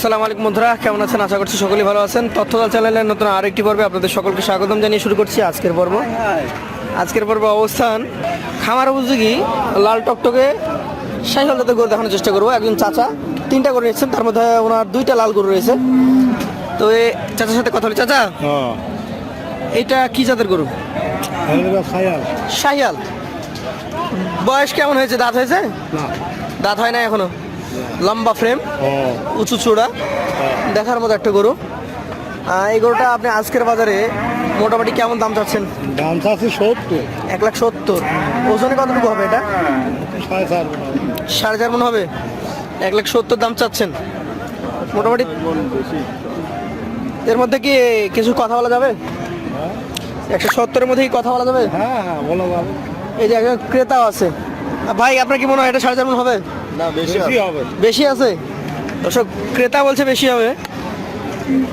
আসসালামু আলাইকুম বন্ধুরা কেমন আছেন? আশা করছি সকলেই ভালো আছেন। তথ্যদল চ্যানেলের নতুন আরেকটি পর্বে আপনাদের সকলকে স্বাগতম জানিয়ে শুরু করছি আজকের পর্ব। আজকের পর্ব অবস্থান খামার উপযোগী লাল টকটকে সাইকেল যাতে গরু দেখানোর চেষ্টা করব। একজন চাচা তিনটা গরু নিচ্ছেন তার মধ্যে ওনার দুইটা লাল গরু রয়েছে। তো এ চাচার সাথে কথা বলি। চাচা হ্যাঁ। এটা কি জাতের গরু? সাইয়াল বয়স কেমন হয়েছে? দাঁত হয়েছে? দাঁত হয় না এখনও? লম্বা ফ্রেম উঁচু চূড়া দেখার মতো একটা গরু। এই গরুটা আপনি আজকের বাজারে মোটামুটি কেমন দাম চাচ্ছেন? দাম চাচ্ছি সত্তর। এক লাখ সত্তর। ওজনে কতটুকু হবে এটা? সাড়ে চার মন হবে। এক লাখ সত্তর দাম চাচ্ছেন। মোটামুটি এর মধ্যে কি কিছু কথা বলা যাবে? একশো সত্তরের মধ্যে কি কথা বলা যাবে? হ্যাঁ হ্যাঁ বলো যাবে। এই যে একজন ক্রেতাও আছে। ভাই আপনার কি মনে হয় এটা সাড়ে চার মন হবে? না বেশি হবে। বেশি আছে? দর্শক ক্রেতা বলছে বেশি হবে।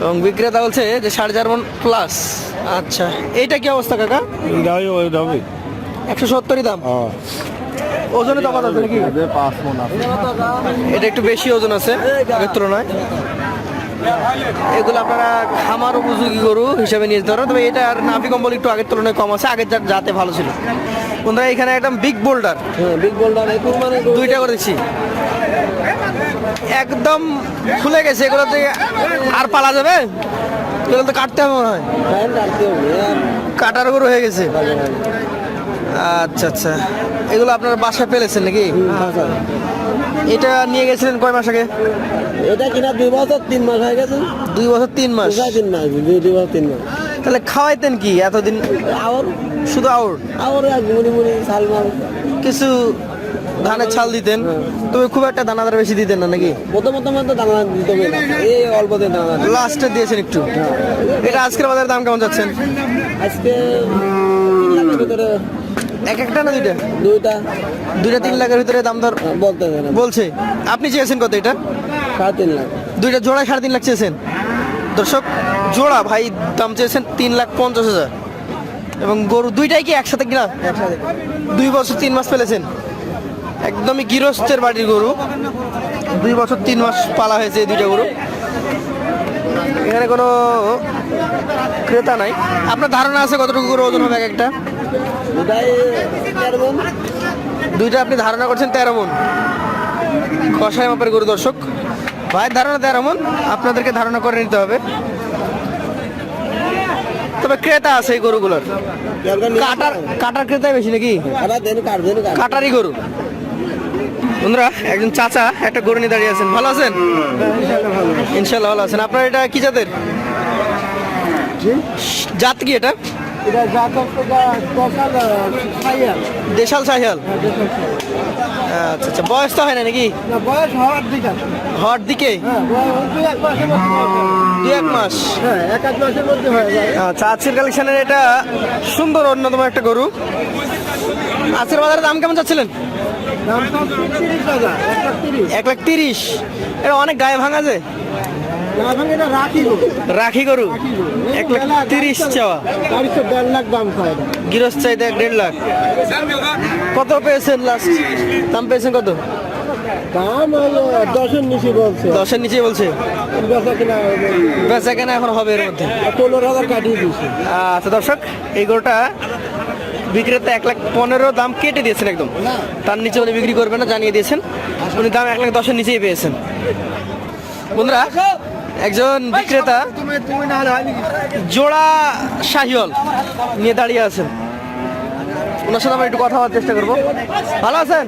এবং বিক্রেতা বলছে যে সাড়ে চার মন প্লাস আচ্ছা এইটা কি অবস্থা কাকা? একশো সত্তরই দাম? হ্যাঁ। ওজনে তফাৎ আছে নাকি? এটা একটু বেশি ওজন আছে তুলনায়। এগুলো আপনারা খামার উপযোগী গরু হিসেবে নিয়ে পারবেন তবে এটা আর নাভি কম্বল একটু আগের তুলনায় কম আছে আগের যা- যাতে ভালো ছিল। বন্ধুরা এখানে একদম বিগ বোল্ডার বিগ বোল্ডার দুইটা করে দিচ্ছি। একদম ফুলে গেছে এগুলোতে আর পালা যাবে? এগুলো তো কাটতে হবে মনে হয়। হবে আর কাটার গরু হয়ে গেছে। আচ্ছা আচ্ছা। এগুলো আপনারা বাসায় পেলেছেন নাকি। এটা নিয়ে গেছিলেন কয় মাস আগে? এটা কিনা দুই বছর তিন মাস হয়ে গেছে। দুই বছর তিন মাস? তিন মাস দুই বছর তিন মাস। তাহলে খাওয়াইতেন কি এতদিন? আবার শুধু আবার এক মুড়ি মুড়ি মাল। কিছু ধানের ছাল দিতেন? তবে খুব একটা দানাদার বেশি দিতেন না নাকি? প্রথম প্রথম তো দানা দিতে। এই অল্প দিন দানা লাস্টে দিয়েছেন একটু। এটা আজকের বাজারে দাম কেমন যাচ্ছেন? আজকে ভিতরে এক একটা না দুইটা? দুইটা। দুইটা তিন লাখের ভিতরে দাম দর বলতে না। বলছে। আপনি চেয়েছেন কত এটা? সাড়ে তিন লাখ। দুইটা জোড়ায় সাড়ে তিন লাখ চেয়েছেন। দর্শক জোড়া ভাই দাম চেয়েছেন তিন লাখ পঞ্চাশ হাজার। এবং গরু দুইটাই কি একসাথে কিনা? দুই বছর তিন মাস ফেলেছেন। একদমই গৃহস্থের বাড়ির গরু। দুই বছর তিন মাস পালা হয়েছে এই দুইটা গরু। এখানে কোনো ক্রেতা নাই। আপনার ধারণা আছে কতটুকু গরু ওজন হবে এক একটা। দুইটা আপনি ধারণা করছেন তেরো মন। কষায় মাপের গরু দর্শক। ভাইয়ের ধারণা তেরো মন আপনাদেরকে ধারণা করে নিতে হবে। তবে ক্রেতা আছে এই গরুগুলোর। কাটার কাটার ক্রেতাই বেশি নাকি? কাটারই গরু। বন্ধুরা একজন চাচা একটা গরু নিয়ে দাঁড়িয়ে আছেন। ভালো আছেন? ইনশাল্লাহ ভালো আছেন। আপনার এটা কি জাতের? জাত কি এটা? দশাল দেশাল সাহিয়াল। আচ্ছা আচ্ছা বয়স তো হয় না নাকি? বয়স হওয়ার দিকে। হওয়ার দিকে? হ্যাঁ এক হয়ে যায়। দু এক মাস। হ্যাঁ হয়ে যায়। আচ্ছা আজকের কালেকশনের এটা সুন্দর অন্যতম একটা গরু। আজকের বাজারে দাম কেমন চাচ্ছিলেন? হাজার এক লাখ তিরিশ। এটা অনেক গায়ে ভাঙা যে? না ভাঙে এটা রাখি গরু? এক লাখ তিরিশ চাওয়া। দেড় লাখ দাম। গিরস এক দেড় লাখ। কত পেয়েছেন লাস্ট দাম পেয়েছেন কত? দাম দশের নিচে বলছে। দশের নিচে বলছে বেচা কিনা এখন হবে এর মধ্যে। পনেরো কাটিয়ে আচ্ছা দর্শক, এই গরুটা বিক্রেতা এক লাখ পনেরো দাম কেটে দিয়েছেন একদম। তার নিচে উনি বিক্রি করবেন না, জানিয়ে দিয়েছেন। উনি দাম এক লাখ দশের নিচেই পেয়েছেন। বন্ধুরা একজন বিক্রেতা। জোড়া শাহিওল নিয়ে দাঁড়িয়ে আছেন। ওনার সাথে আমরা একটু কথা বলার চেষ্টা করব। ভালো আছেন?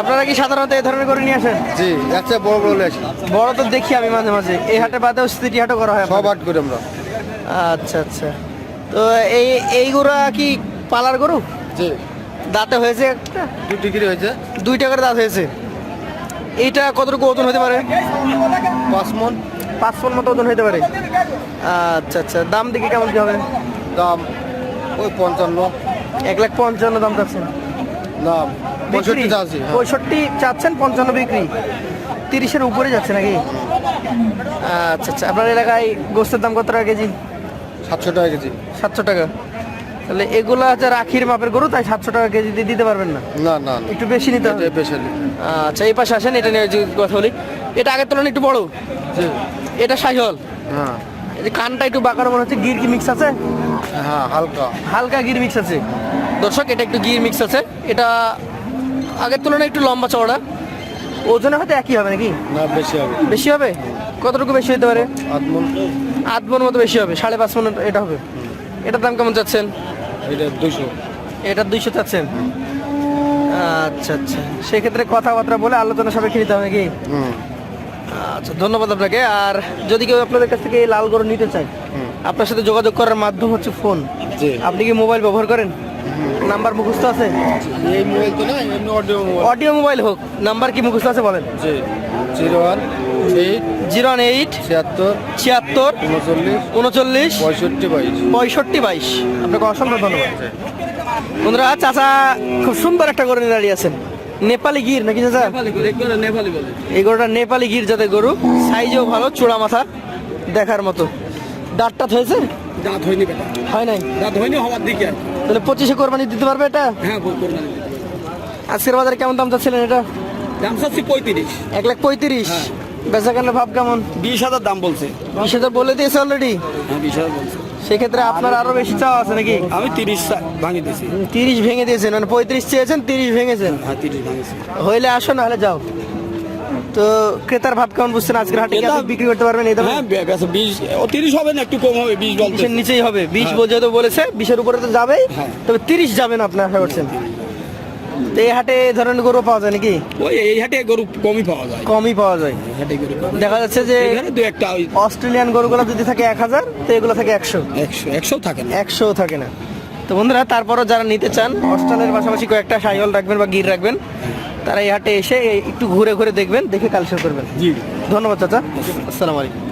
আপনারা কি সাধারণত এই ধরনের করে নিয়ে আসেন? জি একটা বড় বড় বড় তো দেখি আমি মাঝে মাঝে। এই হাটে বাদেও সিটি হাটও করা হয় সব? আট করে আমরা। আচ্ছা আচ্ছা। তো এই এই গরু কি পালার গরু? জি। দাঁতে হয়েছে একটা? দু ডিগ্রি হয়েছে। দুইটা করে দাঁত হয়েছে? এইটা কতটুকু ওজন হতে পারে? পাঁচ মন পাঁচ মতো ওজন হতে পারে। আচ্ছা আচ্ছা। দাম দেখি কেমন কী হবে? দাম ওই পঞ্চান্ন। এক লাখ পঞ্চান্ন দাম চাচ্ছেন। দাম পঁয়ষট্টি আছে পঁয়ষট্টি চাচ্ছেন পঞ্চান্ন বিক্রি। তিরিশের উপরে যাচ্ছে নাকি? আচ্ছা আচ্ছা। আপনার এলাকায় গোস্তের দাম কত টাকা কেজি? সাতশো টাকা কেজি। সাতশো টাকা। তাহলে এগুলা হচ্ছে রাখির মাপের গরু তাই সাতশো টাকা কেজি দিয়ে দিতে পারবেন না? না না না। একটু বেশি নিতে হবে। স্পেশালি আচ্ছা এই পাশে আসেন এটা নিয়ে কথা বলি। এটা আগের তুলনায় একটু বড়। এটা সাইহল। হ্যাঁ। এই যে কানটা একটু বাঁকানো মনে হচ্ছে গির কি মিক্স আছে? হ্যাঁ হালকা। হালকা গির মিক্স আছে। দর্শক এটা একটু গির মিক্স আছে। এটা আগের তুলনায় একটু লম্বা চওড়া। ওজনে হয়তো একই হবে নাকি? না বেশি হবে। বেশি হবে? কতটুকু বেশি হতে পারে? আদমন আধ মন মতো বেশি হবে সাড়ে পাঁচ মন এটা হবে। এটার দাম কেমন চাচ্ছেন? এটা দুশো এটা দুইশো চাচ্ছেন? আচ্ছা আচ্ছা। সেক্ষেত্রে কথাবার্তা বলে আলোচনা সাপেক্ষে নিতে হবে নাকি? আচ্ছা ধন্যবাদ আপনাকে। আর যদি কেউ আপনাদের কাছ থেকে এই লাল গরু নিতে চায় আপনার সাথে যোগাযোগ করার মাধ্যম হচ্ছে ফোন। জি। আপনি কি মোবাইল ব্যবহার করেন? নাম্বার মুখস্থ আছে? এই মোবাইল তো না এমনি অডিও মোবাইল অডিও মোবাইল হোক নাম্বার কি মুখস্থ আছে বলেন? জি zero one eight zero eight ছিয়াত্তর ছিয়াত্তর উনচল্লিশ উনচল্লিশ পঁয়ষট্টি বাইশ। পঁয়ষট্টি বাইশ। আপনাকে অসংখ্য ধন্যবাদ। বন্ধুরা চাচা খুব সুন্দর একটা গরু নিয়ে দাঁড়িয়ে আছেন। নেপালি গির নাকি চাচা? এই গরুটা নেপালি গির জাতের গরু। সাইজও ভালো চূড়া মাথা দেখার মতো। দাঁতটা হয়েছে? দাঁত হয়নি বেটা। হয় নাই? দাঁত হয়নি হওয়ার দিকে আর তাহলে পঁচিশে কোরবানি দিতে পারবে এটা? হ্যাঁ আজকের বাজারে কেমন দাম চাচ্ছিলেন এটা? দাম চাচ্ছি পঁয়ত্রিশ। এক লাখ পঁয়ত্রিশ। বেচা কেনার ভাব কেমন? বিশ হাজার দাম বলছে। বিশ হাজার বলে দিয়েছে অলরেডি হ্যাঁ বিশ হাজার বলছে। সেক্ষেত্রে আপনার আরও বেশি চাওয়া আছে নাকি? আমি তিরিশ ভাঙি দিয়েছি। তিরিশ ভেঙে দিয়েছেন মানে পঁয়ত্রিশ চেয়েছেন তিরিশ ভেঙেছেন। হ্যাঁ তিরিশ ভাঙিছি। হইলে আসো না হলে যাও। তো ক্রেতার ভাব কেমন বুঝছেন? আজকের হাটে কি আপনি বিক্রি করতে পারবেন? এই দামে হ্যাঁ বেশ বিশ ও তিরিশ হবে না একটু কম হবে বিশ বলতে বিশের নিচেই হবে। বিশ যেহেতু বলেছে বিশের উপরে তো যাবেই। হ্যাঁ। তবে তিরিশ যাবেন আপনি আশা করছেন? তো এই হাটে এই ধরনের গরু পাওয়া যায় নাকি? ওই এই হাটে গরু কমই পাওয়া যায়। কমই পাওয়া যায়। এই হাটে গরু কম। দেখা যাচ্ছে যে এখানে দু একটা ওই অস্ট্রেলিয়ান গরুগুলো যদি থাকে এক হাজার তো এগুলো থাকে একশো। একশো একশো থাকে না। একশো থাকে না। তো বন্ধুরা তারপরও যারা নিতে চান অস্ট্রেলিয়ার পাশাপাশি কয়েকটা সাইহল রাখবেন বা গির রাখবেন। তারা এই হাটে এসে একটু ঘুরে ঘুরে দেখবেন দেখে কালেকশন করবেন। জি। ধন্যবাদ চাচা। আসসালামু আলাইকুম।